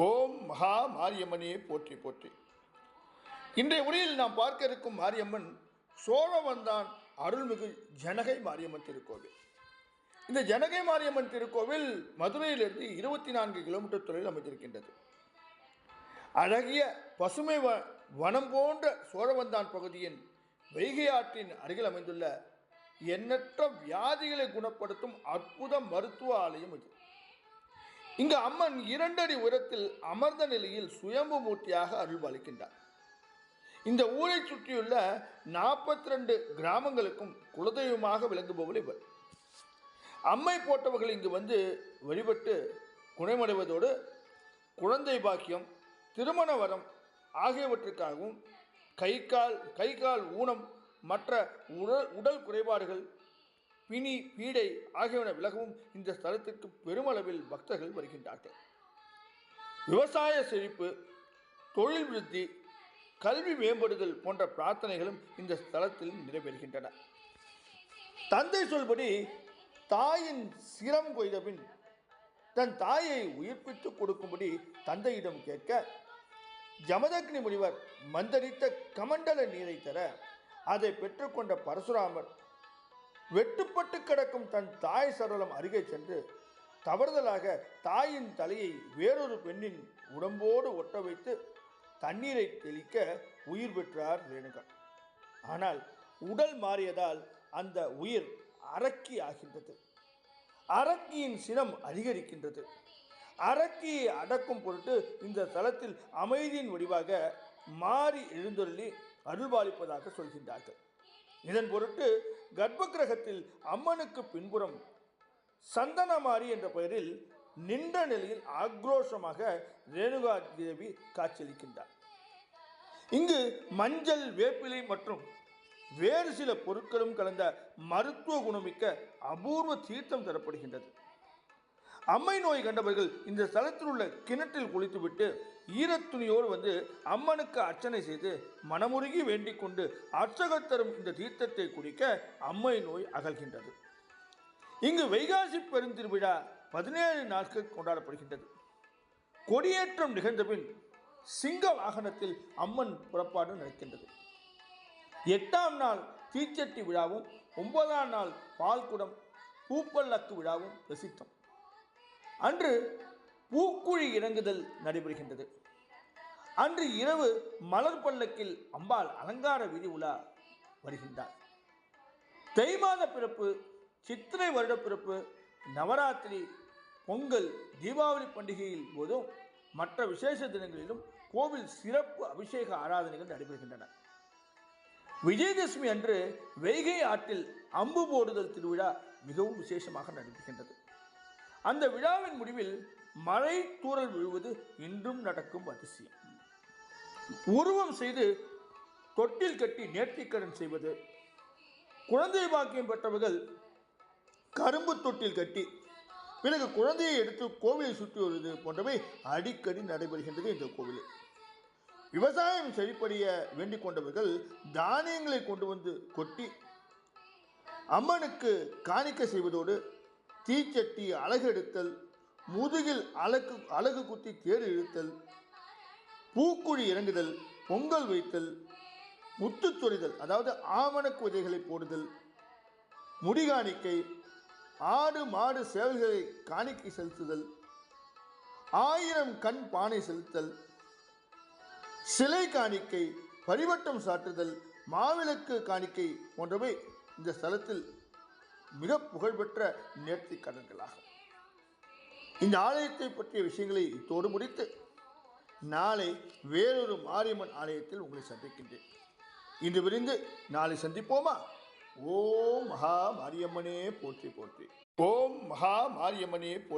ஓம் மகா மாரியம்மனே போற்றி போற்றி. இன்றைய உரையில் நாம் பார்க்க இருக்கும் மாரியம்மன் சோழவந்தான் அருள்மிகு ஜனகை மாரியம்மன் திருக்கோவில். இந்த ஜனகை மாரியம்மன் திருக்கோவில் மதுரையிலிருந்து இருபத்தி நான்கு கிலோமீட்டர் தொலைவில் அமைந்திருக்கின்றது. அழகிய பசுமை வ வனம் போன்ற சோழவந்தான் பகுதியின் வைகை ஆற்றின் அருகில் அமைந்துள்ள எண்ணற்ற வியாதிகளை குணப்படுத்தும் அற்புத மருத்துவ ஆலயம் இது. இங்கு அம்மன் இரண்டடி உயரத்தில் அமர்ந்த நிலையில் சுயம்பு மூர்த்தியாக அருள்பாலிக்கின்றார். இந்த ஊரை சுற்றியுள்ள நாற்பத்தி ரெண்டு கிராமங்களுக்கும் குலதெய்வமாக விளங்குபவள் இவர் அம்மை போட்டவர்கள் இங்கு வந்து வழிபட்டு குணமடைவதோடு குழந்தை பாக்கியம் திருமண வரம் ஆகியவற்றுக்காகவும் கை கால் கை கால் ஊனம் மற்ற உடல் உடல் குறைபாடுகள் பிணி பீடை ஆகியவன விலகவும் இந்த ஸ்தலத்திற்கு பெருமளவில் பக்தர்கள் வருகின்றார்கள். விவசாய செழிப்பு தொழில் விருத்தி கல்வி மேம்படுதல் போன்ற பிரார்த்தனைகளும் இந்த ஸ்தலத்தில் நிறைவேறுகின்றன. தந்தை சொல்படி தாயின் சிரம் கொய்தபின் தன் தாயை உயிர்ப்பித்து கொடுக்கும்படி தந்தையிடம் கேட்க ஜமதக்னி முனிவர் மந்தரித்த கமண்டல நீரை தர அதை பெற்றுக்கொண்ட பரசுராமர் வெட்டுப்பட்டு கிடக்கும் தன் தாய் சரளம் அருகே சென்று தவறுதலாக தாயின் தலையை வேறொரு பெண்ணின் உடம்போடு ஒட்ட வைத்து தண்ணீரை தெளிக்க உயிர் பெற்றார் ரேணுகா. ஆனால் உடல் மாறியதால் அந்த உயிர் அரக்கி ஆகின்றது. அரக்கியின் சினம் அதிகரிக்கின்றது. அரக்கியை அடக்கும் பொருட்டு இந்த தலத்தில் அமைதியின் வடிவாக மாறி எழுந்தொருளி அருள்பாலிப்பதாக சொல்கின்றார்கள். இதன் பொருட்டு கர்ப்ப கிரகத்தில் அம்மனுக்கு பின்புறம் சந்தனமாரி என்ற பெயரில் நின்ற நிலையில் ஆக்ரோஷமாக ரேணுகா தேவி காட்சியளிக்கின்றார். இங்கு மஞ்சள் வேப்பிலை மற்றும் வேறு சில பொருட்களும் கலந்த மருத்துவ குணமிக்க அபூர்வ தீர்த்தம் தரப்படுகின்றது. அம்மை நோய் கண்டவர்கள் இந்த ஸ்தலத்தில் உள்ள கிணற்றில் குளித்துவிட்டு ஈரத்துணியோடு வந்து அம்மனுக்கு அர்ச்சனை செய்து மனமுருகி வேண்டிக் கொண்டு அர்ச்சகர் தரும் இந்த தீர்த்தத்தை குடிக்க அம்மை நோய் அகல்கின்றது. இங்கு வைகாசி பெருந்திருவிழா பதினேழு நாட்கள் கொண்டாடப்படுகின்றது. கொடியேற்றம் நிகழ்ந்தபின் சிங்க வாகனத்தில் அம்மன் புறப்பாடு நடக்கின்றது. எட்டாம் நாள் தீச்சட்டி விழாவும் ஒன்பதாம் நாள் பால்குடம் பூப்பல்லக்கு விழாவும் பிரசித்தம். அன்று பூக்குழி இறங்குதல் நடைபெறுகின்றது. அன்று இரவு மலர் பல்லக்கில் அம்பாள் அலங்கார விதி உலா வருகின்றார் தை மாத பிறப்பு சித்திரை வருட பிறப்பு நவராத்திரி பொங்கல் தீபாவளி பண்டிகையில் போதும் மற்ற விசேஷ தினங்களிலும் கோவில் சிறப்பு அபிஷேக ஆராதனைகள் நடைபெறுகின்றன. விஜயதசமி அன்று வைகை ஆற்றில் அம்பு போடுதல் திருவிழா மிகவும் விசேஷமாக நடைபெறுகின்றது. அந்த விழாவின் முடிவில் மழை தூரல் விழுவது இன்றும் நடக்கும் அதிசயம். உருவம் செய்து தொட்டில் கட்டி நேர்த்திக்கடன் செய்வது குழந்தை பாக்கியம் பெற்றவர்கள் கரும்பு தொட்டில் கட்டி பிறகு குழந்தையை எடுத்து கோவிலை சுற்றி வருவது போன்றவை அடிக்கடி நடைபெறுகின்றது இந்த கோவிலில். விவசாயம் செழிப்படைய வேண்டிக் கொண்டவர்கள் தானியங்களை கொண்டு வந்து கொட்டி அம்மனுக்கு காணிக்க செய்வதோடு தீச்சட்டி அழகு எடுத்தல் முதுகில் அழகு அழகு குத்தி தேர் இழுத்தல் பூக்குழி இறங்குதல் பொங்கல் வைத்தல் முத்து சொரிதல் அதாவது ஆமணக்கு குதைகளை போடுதல் முடிகாணிக்கை ஆடு மாடு சேவைகளை காணிக்கை செலுத்துதல் ஆயிரம் கண் பானை செலுத்தல் சிலை காணிக்கை பரிவட்டம் சாற்றுதல் மாவிளக்கு காணிக்கை போன்றவை இந்த ஸ்தலத்தில் மிக புகழ்பெற்ற நேர்த்தி கடன்களாகும் இந்த ஆலயத்தை பற்றிய விஷயங்களை இத்தோடு முடித்து நாளை வேறொரு மாரியம்மன் ஆலயத்தில் உங்களை சந்திக்கின்றேன். இன்று விரிந்து நாளை சந்திப்போமா? ஓம் மகா மாரியம்மனே போற்றி போற்றி. ஓம் மகா மாரியம்மனே போற்றி